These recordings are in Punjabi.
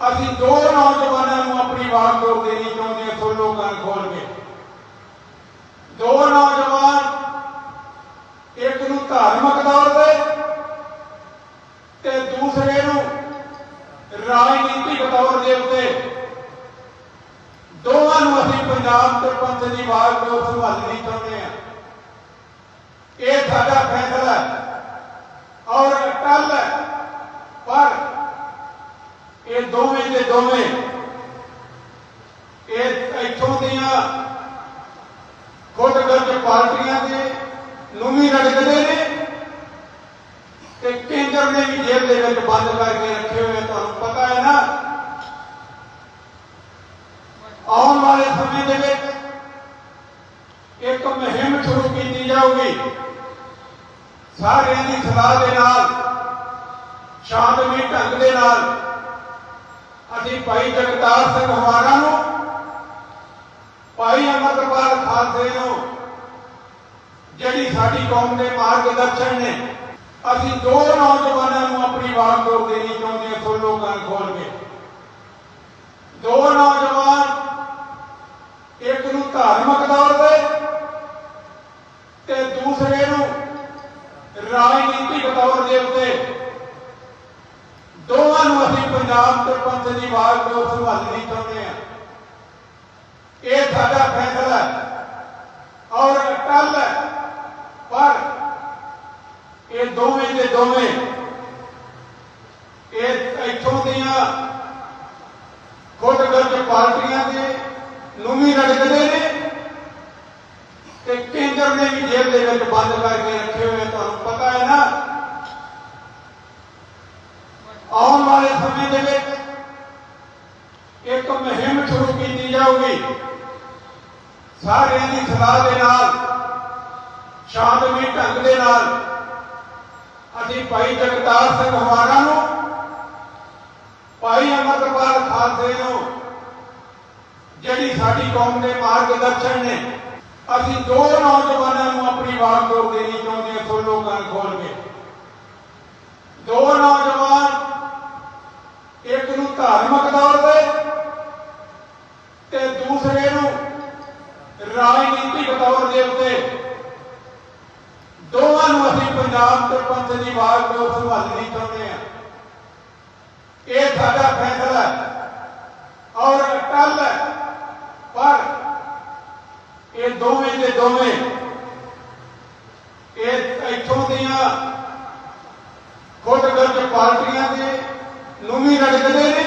ਅਸੀਂ ਦੋ ਨੌਜਵਾਨਾਂ ਨੂੰ ਆਪਣੀ ਵਾਗਡੋਰ ਦੇਣੀ ਚਾਹੁੰਦੇ ਹਾਂ ਸੁਣੋ ਕੰਨ ਖੋਲ ਕੇ। ਦੋ ਨੌਜਵਾਨ, ਇੱਕ ਨੂੰ ਧਾਰਮਿਕ ਤੌਰ ਤੇ ਤੇ ਦੂਸਰੇ ਨੂੰ ਰਾਜਨੀਤਿਕ ਤੌਰ ਦੇ ਉੱਤੇ। ਦੋਵਾਂ ਨੂੰ ਅਸੀਂ ਪੰਜਾਬ ਤੇ ਪੰਥ ਦੀ ਵਾਗਡੋਰ ਸੰਭਾਲਣੀ ਚਾਹੁੰਦੇ ਹਾਂ। ਇਹ ਸਾਡਾ ਫੈਸਲਾ ਹੈ ਔਰ ਅਟਲ ਹੈ ਪਰ ਇਹ ਦੋਵੇਂ ਦੇ ਦੋਵੇਂ ਇਹ ਇੱਥੋਂ ਦੀਆਂ ਖੁਦਗਰਜ ਪਾਰਟੀਆਂ ਦੇ ਨੂੰ ਵੀ ਰੜਕਦੇ ਨੇ ਤੇ ਕੇਂਦਰ ਨੇ ਵੀ ਜੇਬ ਦੇ ਵਿੱਚ ਬੰਦ ਕਰਕੇ ਰੱਖੇ ਹੋਏ ਆ, ਤੁਹਾਨੂੰ ਪਤਾ ਹੈ ਨਾ। ਆਉਣ ਵਾਲੇ ਸਮੇਂ ਦੇ ਵਿੱਚ ਇੱਕ ਮੁਹਿੰਮ ਸ਼ੁਰੂ ਕੀਤੀ ਜਾਊਗੀ। ਸਾਰਿਆਂ ਦੀ ਸਲਾਹ ਦੇ ਨਾਲ ਸ਼ਾਂਤਮਈ ਢੰਗ ਦੇ ਨਾਲ ਅਸੀਂ ਭਾਈ ਜਗਤਾਰ ਸਿੰਘ ਹਵਾਰਾ ਨੂੰ ਭਾਈ ਅਮਰਪਾਲ ਖਾਲਸੇ ਨੂੰ ਜਿਹੜੀ ਸਾਡੀ ਕੌਮ ਦੇ ਮਾਰਗਦਰਸ਼ਨ ਨੇ, ਅਸੀਂ ਦੋ ਨੌਜਵਾਨਾਂ ਨੂੰ ਆਪਣੀ ਵਾਗਡੋਰ ਦੇਣੀ ਚਾਹੁੰਦੇ ਹਾਂ ਸੁਣੋ ਕੰਨ ਖੋਲ ਕੇ। ਦੋ ਨੌਜਵਾਨ ਇੱਕ ਨੂੰ ਧਾਰਮਿਕ ਤੌਰ ਤੇ ਤੇ ਦੂਸਰੇ ਨੂੰ ਰਾਜਨੀਤਿਕ ਤੌਰ ਦੇ ਉੱਤੇ। ਦੋਵਾਂ ਨੂੰ ਅਸੀਂ ਪੰਜਾਬ ਤੇ ਪੰਥ ਦੀ ਵਾਗਡੋਰ ਸੰਭਾਲਣੀ ਚਾਹੁੰਦੇ ਹਾਂ ਇਹ ਸਾਡਾ ਫੈਸਲਾ ਹੈ ਔਰ ਅਟਲ ਹੈ ਪਰ ਇਹ ਦੋਵੇਂ ਦੇ ਦੋਵੇਂ ਇਹ ਇੱਥੋਂ ਦੀਆਂ ਖੁਦਗਰਜ ਪਾਰਟੀਆਂ ਦੇ ਨੂੰ ਵੀ ਰੜਕਦੇ ਨੇ ਤੇ ਕੇਂਦਰ ਨੇ ਵੀ ਜੇਬ ਦੇ ਵਿੱਚ ਬੰਦ ਕਰਕੇ ਰੱਖੇ ਹੋਏ ਆ, ਤੁਹਾਨੂੰ ਪਤਾ ਹੈ ਨਾ ਆਉਣ ਵਾਲੇ ਸਮੇਂ ਦੇ ਵਿੱਚ ਇੱਕ ਮੁਹਿੰਮ ਸ਼ੁਰੂ ਕੀਤੀ ਜਾਊਗੀ ਸਾਰਿਆਂ ਦੀ ਸਲਾਹ ਦੇ ਨਾਲ, ਸ਼ਾਂਤਮਈ ਢੰਗ ਦੇ ਨਾਲ ਅਸੀਂ ਭਾਈ ਜਗਤਾਰ ਸਿੰਘ ਹਵਾਰਾ ਨੂੰ, ਭਾਈ ਅਮਰਪਾਲ ਖਾਲਸੇ ਨੂੰ, ਜਿਹੜੀ ਸਾਡੀ ਕੌਮ ਦੇ ਮਾਰਗਦਰਸ਼ਨ ਨੇ, ਅਸੀਂ ਦੋ ਨੌਜਵਾਨਾਂ ਨੂੰ ਆਪਣੀ ਵਾਰ ਵਾਗਡੋਰ ਦੇਣੀ ਚਾਹੁੰਦੇ ਹਾਂ ਸੋ ਲੋਕਾਂ ਖੋਲ ਕੇ ਦੋ ਨੌਜਵਾਨ ਇੱਕ ਨੂੰ ਧਾਰਮਿਕ ਤੌਰ ਤੇ ਤੇ ਦੂਸਰੇ ਨੂੰ ਰਾਜਨੀਤਿਕ ਤੌਰ ਦੇ ਉੱਤੇ ਦੋਵਾਂ ਨੂੰ ਅਸੀਂ ਪੰਜਾਬ ਤੇ ਪੰਥ ਦੀ ਵਾਗਡੋਰ ਸੰਭਾਲਣੀ ਚਾਹੁੰਦੇ ਹਾਂ। ਇਹ ਸਾਡਾ ਫੈਸਲਾ ਔਰ ਅਟਲ ਪਰ ਇਹ ਦੋਵੇਂ ਤੇ ਦੋਵੇਂ, ਇਹ ਇੱਥੋਂ ਦੀਆਂ ਖੁਦਗਰਜ ਪਾਰਟੀਆਂ ਦੇ ਨੂੰ ਵੀ ਰੜਕਦੇ ਨੇ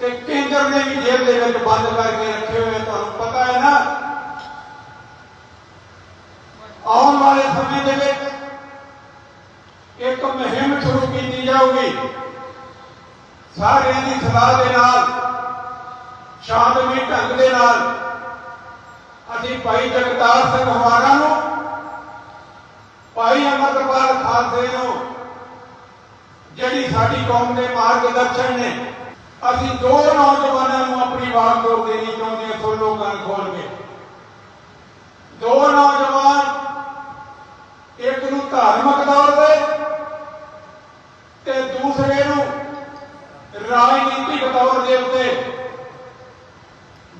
ਤੇ ਕੇਂਦਰ ਨੇ ਵੀ ਜੇਬ ਦੇ ਵਿੱਚ ਬੰਦ ਕਰਕੇ ਰੱਖੇ ਹੋਏ ਆ, ਤੁਹਾਨੂੰ ਪਤਾ ਹੈ ਨਾ ਆਉਣ ਵਾਲੇ ਸਮੇਂ ਦੇ ਵਿੱਚ ਇੱਕ ਮੁਹਿੰਮ ਸ਼ੁਰੂ ਕੀਤੀ ਜਾਊਗੀ। ਸਾਰਿਆਂ ਦੀ ਸਲਾਹ ਦੇ ਨਾਲ, ਸ਼ਾਂਤਮਈ ਢੰਗ ਦੇ ਨਾਲ, ਅਸੀਂ ਭਾਈ ਜਗਤਾਰ ਸਿੰਘ ਹਵਾਰਾ ਨੂੰ, ਭਾਈ ਅਮਰਪਾਲ ਖਾਲਸੇ ਨੂੰ, ਜਿਹੜੀ ਸਾਡੀ ਕੌਮ ਦੇ ਮਾਰਗਦਰਸ਼ਨ ਨੇ, ਅਸੀਂ ਦੋ ਨੌਜਵਾਨਾਂ ਨੂੰ ਆਪਣੀ ਵਾਗਡੋਰ ਦੇਣੀ ਚਾਹੁੰਦੇ ਹਾਂ ਸੋ ਲੋਕਾਂ ਖੋਲ ਕੇ। ਦੋ ਨੌਜਵਾਨ, ਇੱਕ ਨੂੰ ਧਾਰਮਿਕ ਤੌਰ ਤੇ ਤੇ ਦੂਸਰੇ ਨੂੰ ਰਾਜਨੀਤਿਕ ਤੌਰ ਦੇ ਉੱਤੇ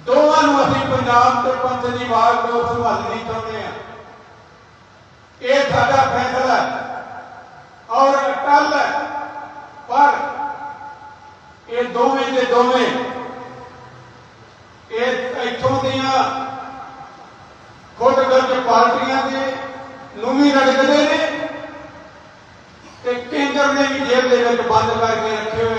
ਦੋਵਾਂ ਨੂੰ ਅਸੀਂ ਪੰਜਾਬ ਤੇ ਪੰਥ ਦੀ ਵਾਗਡੋਰ ਸੰਭਾਲਣੀ ਚਾਹੁੰਦੇ ਹਾਂ। ਇਹ ਸਾਡਾ ਫੈਸਲਾ ਹੈ ਔਰ ਅਟਲ ਹੈ, ਪਰ ਇਹ ਦੋਵੇਂ ਦੇ ਦੋਵੇਂ, ਇਹ ਇੱਥੋਂ ਦੀਆਂ ਖੁਦਗਰਜ ਪਾਰਟੀਆਂ ਦੇ ਨੂੰ ਵੀ ਰੜਕਦੇ ਨੇ ਤੇ ਕੇਂਦਰ ਨੇ ਵੀ ਜੇਬ ਦੇ ਵਿੱਚ ਬੰਦ ਕਰਕੇ ਰੱਖੇ ਹੋਏ